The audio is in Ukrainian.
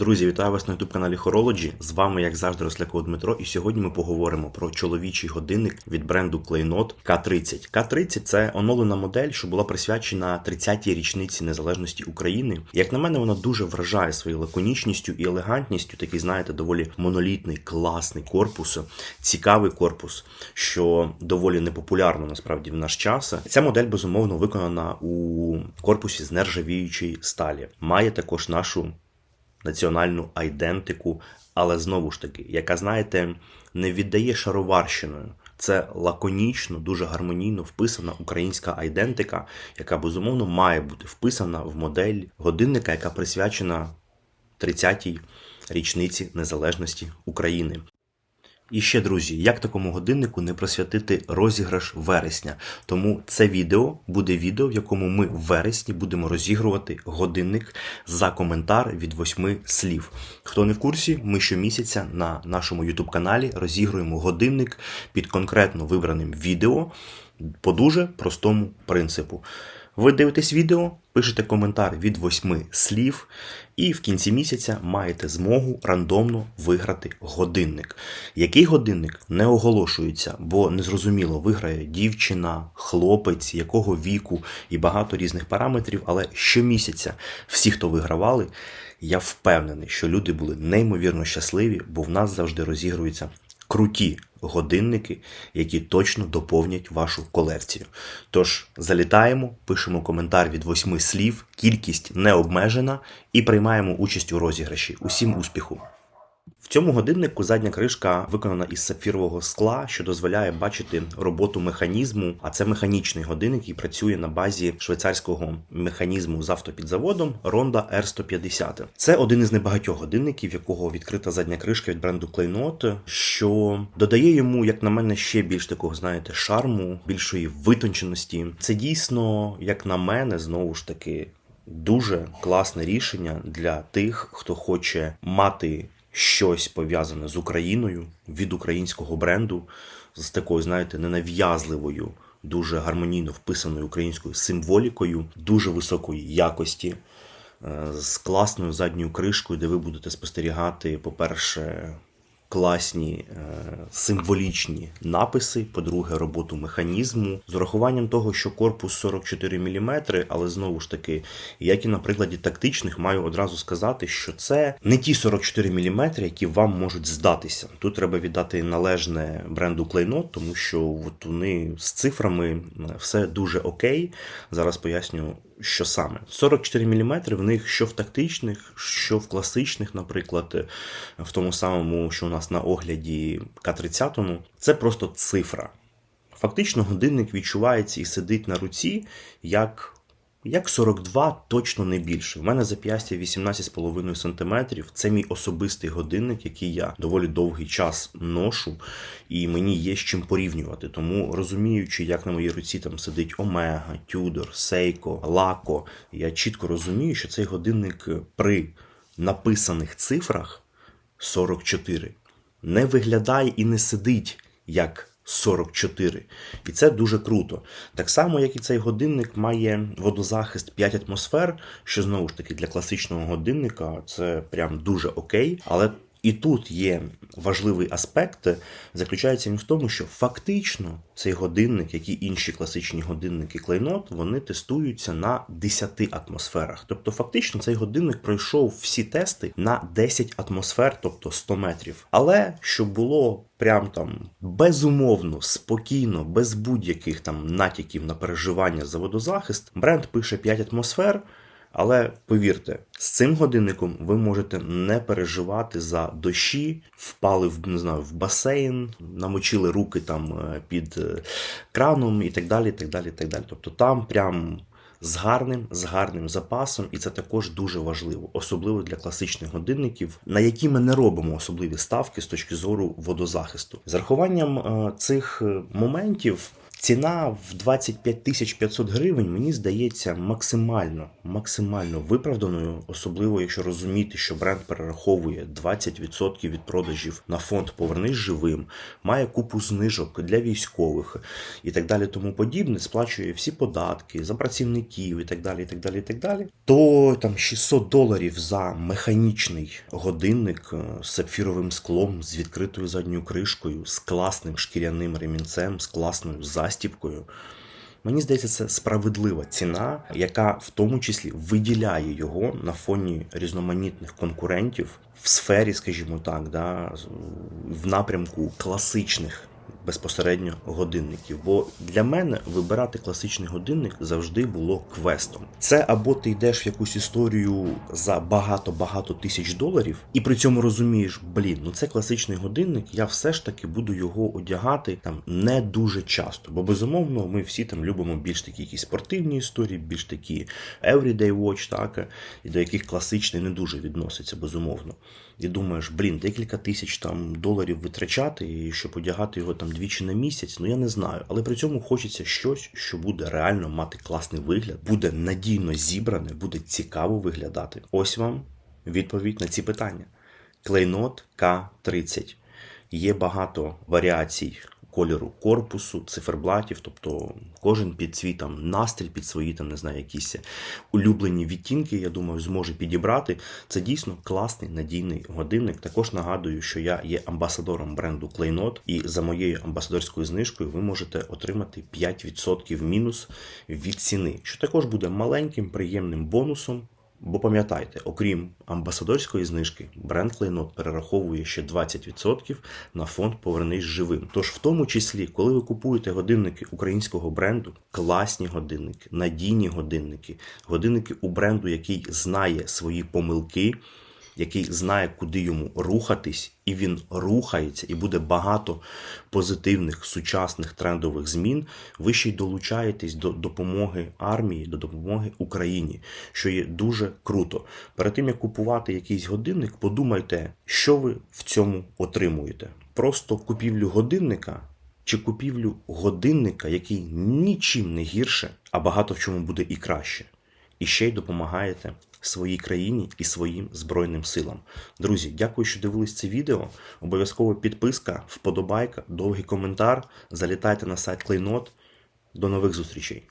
Друзі, вітаю вас на youtube каналі Horology. З вами, як завжди, Росляков Дмитро. І сьогодні ми поговоримо про чоловічий годинник від бренду Клейнот К30. К30 це оновлена модель, що була присвячена 30-й річниці незалежності України. Як на мене, вона дуже вражає своєю лаконічністю і елегантністю. Такий, знаєте, доволі монолітний, класний корпус, цікавий корпус, що доволі непопулярно насправді в наш час. Ця модель безумовно виконана у корпусі з нержавіючої сталі. Має також нашу національну айдентику, але знову ж таки, яка, знаєте, не віддає шароварщиною. Це лаконічно, дуже гармонійно вписана українська айдентика, яка безумовно має бути вписана в модель годинника, яка присвячена 30-й річниці незалежності України. І ще, друзі, як такому годиннику не присвятити розіграш вересня. Тому це відео буде відео, в якому ми в вересні будемо розігрувати годинник за коментар від восьми слів. Хто не в курсі, ми щомісяця на нашому YouTube каналі розігруємо годинник під конкретно вибраним відео по дуже простому принципу. Ви дивитесь відео, пишете коментар від восьми слів, і в кінці місяця маєте змогу рандомно виграти годинник. Який годинник не оголошується, бо незрозуміло, виграє дівчина, хлопець, якого віку і багато різних параметрів. Але щомісяця всі, хто вигравали, я впевнений, що люди були неймовірно щасливі, бо в нас завжди розігруються круті годинники, які точно доповнять вашу колекцію. Тож залітаємо, пишемо коментар від восьми слів, кількість не обмежена і приймаємо участь у розіграші. Усім успіху! Цьому годиннику задня кришка виконана із сапфірового скла, що дозволяє бачити роботу механізму. А це механічний годинник, який працює на базі швейцарського механізму з автопідзаводом Ronda R150. Це один із небагатьох годинників, якого відкрита задня кришка від бренду Kleinot, що додає йому, як на мене, ще більш такого, знаєте, шарму, більшої витонченості. Це дійсно, як на мене, знову ж таки. Дуже класне рішення для тих, хто хоче мати щось пов'язане з Україною від українського бренду, з такою, знаєте, ненав'язливою, дуже гармонійно вписаною українською символікою, дуже високої якості, е, з класною задньою кришкою, де ви будете спостерігати, по-перше, класні е, символічні написи, по-друге, роботу механізму, з урахуванням того, що корпус 44 мм, але знову ж таки, як і на прикладі тактичних, маю одразу сказати, що це не ті 44 мм, які вам можуть здатися. Тут треба віддати належне бренду Kleinot, тому що от вони з цифрами все дуже окей. Зараз поясню. Що саме 44 мм в них що в тактичних, що в класичних, наприклад, в тому самому, що у нас на огляді К-30, це просто цифра. Фактично, годинник відчувається і сидить на руці як як 42, точно не більше. У мене зап'ястя 18,5 см. Це мій особистий годинник, який я доволі довгий час ношу, і мені є з чим порівнювати. Тому розуміючи, як на моїй руці там сидить Омега, Тюдор, Сейко, Лако, я чітко розумію, що цей годинник при написаних цифрах 44 не виглядає і не сидить як 44. І це дуже круто. Так само, як і цей годинник має водозахист 5 атмосфер, що знову ж таки для класичного годинника це прям дуже окей. Але і тут є важливий аспект, заключається він в тому, що фактично цей годинник, як і інші класичні годинники Kleinot, вони тестуються на 10 атмосферах. Тобто, фактично, цей годинник пройшов всі тести на 10 атмосфер, тобто 100 метрів. Але щоб було прям там безумовно, спокійно, без будь-яких там натяків на переживання за водозахист, бренд пише 5 атмосфер. Але повірте, з цим годинником ви можете не переживати за дощі, впали в не знаю, в басейн, намочили руки там під краном і так далі. так далі, так далі. Тобто там прям з гарним, з гарним запасом, і це також дуже важливо, особливо для класичних годинників, на які ми не робимо особливі ставки з точки зору водозахисту. З рахуванням цих моментів. Ціна в 25 тисяч 500 гривень мені здається максимально, максимально виправданою, особливо якщо розуміти, що бренд перераховує 20% від продажів на фонд Повернись живим, має купу знижок для військових і так далі, тому подібне, сплачує всі податки за працівників і так далі, і так далі, і так далі. То там 600 доларів за механічний годинник е, з сапфіровим склом, з відкритою задньою кришкою, з класним шкіряним ремінцем, з класною застіпкою. Мені здається, це справедлива ціна, яка в тому числі виділяє його на фоні різноманітних конкурентів в сфері, скажімо так, да, в напрямку класичних безпосередньо годинників. Бо для мене вибирати класичний годинник завжди було квестом. Це або ти йдеш в якусь історію за багато-багато тисяч доларів, і при цьому розумієш, блін, ну це класичний годинник, я все ж таки буду його одягати там не дуже часто. Бо безумовно, ми всі там любимо більш такі якісь спортивні історії, більш такі everyday watch, так, і до яких класичний не дуже відноситься, безумовно. І думаєш, блін, декілька тисяч там доларів витрачати, і щоб одягати його там двічі на місяць, ну я не знаю. Але при цьому хочеться щось, що буде реально мати класний вигляд, буде надійно зібране, буде цікаво виглядати. Ось вам відповідь на ці питання. Клейнот К30. Є багато варіацій кольору корпусу, циферблатів, тобто кожен під свій там настрій, під свої там не знаю, якісь улюблені відтінки, я думаю, зможе підібрати. Це дійсно класний надійний годинник. Також нагадую, що я є амбасадором бренду Клейнот, і за моєю амбасадорською знижкою ви можете отримати 5% мінус від ціни, що також буде маленьким приємним бонусом. Бо пам'ятайте, окрім амбасадорської знижки, бренд Клейнот перераховує ще 20% на фонд Повернись живим. Тож, в тому числі, коли ви купуєте годинники українського бренду, класні годинники, надійні годинники, годинники у бренду, який знає свої помилки, який знає, куди йому рухатись, і він рухається, і буде багато позитивних сучасних трендових змін. Ви ще й долучаєтесь до допомоги армії, до допомоги Україні, що є дуже круто. Перед тим як купувати якийсь годинник, подумайте, що ви в цьому отримуєте. Просто купівлю годинника. Чи купівлю годинника, який нічим не гірше, а багато в чому буде і краще, і ще й допомагаєте своїй країні і своїм збройним силам. Друзі, дякую, що дивились це відео. Обов'язково підписка, вподобайка, довгий коментар. Залітайте на сайт Клейнот. До нових зустрічей!